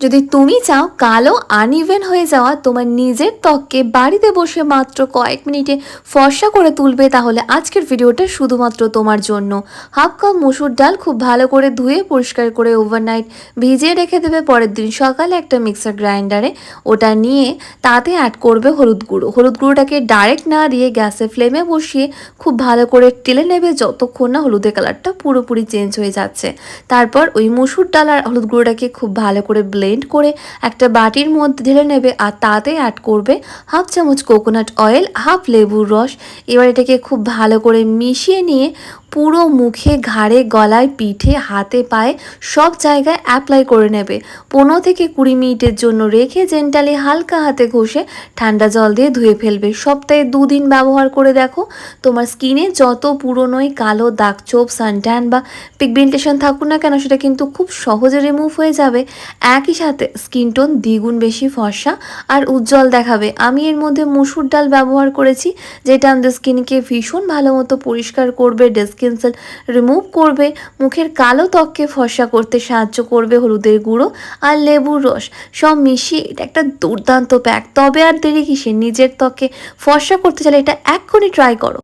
যদি তুমি চাও কালো আনইভেন হয়ে যাওয়া, তোমার নিজের ত্বককে বাড়িতে বসে মাত্র কয়েক মিনিটে ফর্সা করে তুলবে, তাহলে আজকের ভিডিওটা শুধুমাত্র তোমার জন্য। হাফ কাপ মুসুর ডাল খুব ভালো করে ধুয়ে, পরিষ্কার করে ওভারনাইট ভিজিয়ে রেখে দেবে। পরের দিন সকালে একটা মিক্সার গ্রাইন্ডারে ওটা নিয়ে তাতে অ্যাড করবে হলুদ গুঁড়ো। হলুদ গুঁড়োটাকে ডাইরেক্ট না দিয়ে গ্যাসে ফ্লেমে বসিয়ে খুব ভালো করে টেলে নেবে, যতক্ষণ না হলুদের কালারটা পুরোপুরি চেঞ্জ হয়ে যাচ্ছে। তারপর ওই মুসুর ডাল আর হলুদ গুঁড়োটাকে খুব ভালো করে ব্লেন্ড করে একটা বাটির মধ্যে ঢেলে নেবে আর তাতে অ্যাড করবে হাফ চামচ কোকোনাট অয়েল হাফ লেবুর রস। এবার এটাকে খুব ভালো করে মিশিয়ে নিয়ে পুরো মুখে, ঘাড়ে, গলায়, পিঠে, হাতে, পায়ে সব জায়গায় অ্যাপ্লাই করে নেবে। পনেরো থেকে কুড়ি মিনিটের জন্য রেখে জেন্টালি হালকা হাতে ঘষে ঠান্ডা জল দিয়ে ধুয়ে ফেলবে। সপ্তাহে দুদিন ব্যবহার করে দেখো। তোমার স্কিনে যত পুরনোই কালো দাগ চোপ সানট্যান বা পিগমেন্টেশন থাকুক না কেন, সেটা কিন্তু খুব সহজে রিমুভ হয়ে যাবে। একই সাথে স্কিন টোন দ্বিগুণ বেশি ফর্সা আর উজ্জ্বল দেখাবে। আমি এর মধ্যে মুসুর ডাল ব্যবহার করেছি, যেটা আমাদের স্কিনকে ভীষণ ভালো মতো পরিষ্কার করবে ডেস্কিন সেল রিমুভ করবে, মুখের কালো ত্বককে ফর্সা করতে সাহায্য করবে হলুদের গুঁড়ো আর লেবুর রস। সব মিশিয়ে এটা একটা দুর্দান্ত প্যাক তবে আর দেরি কিসে নিজের ত্বকে ফর্সা করতে চাইলে এটা এক্ষুনি ট্রাই করো।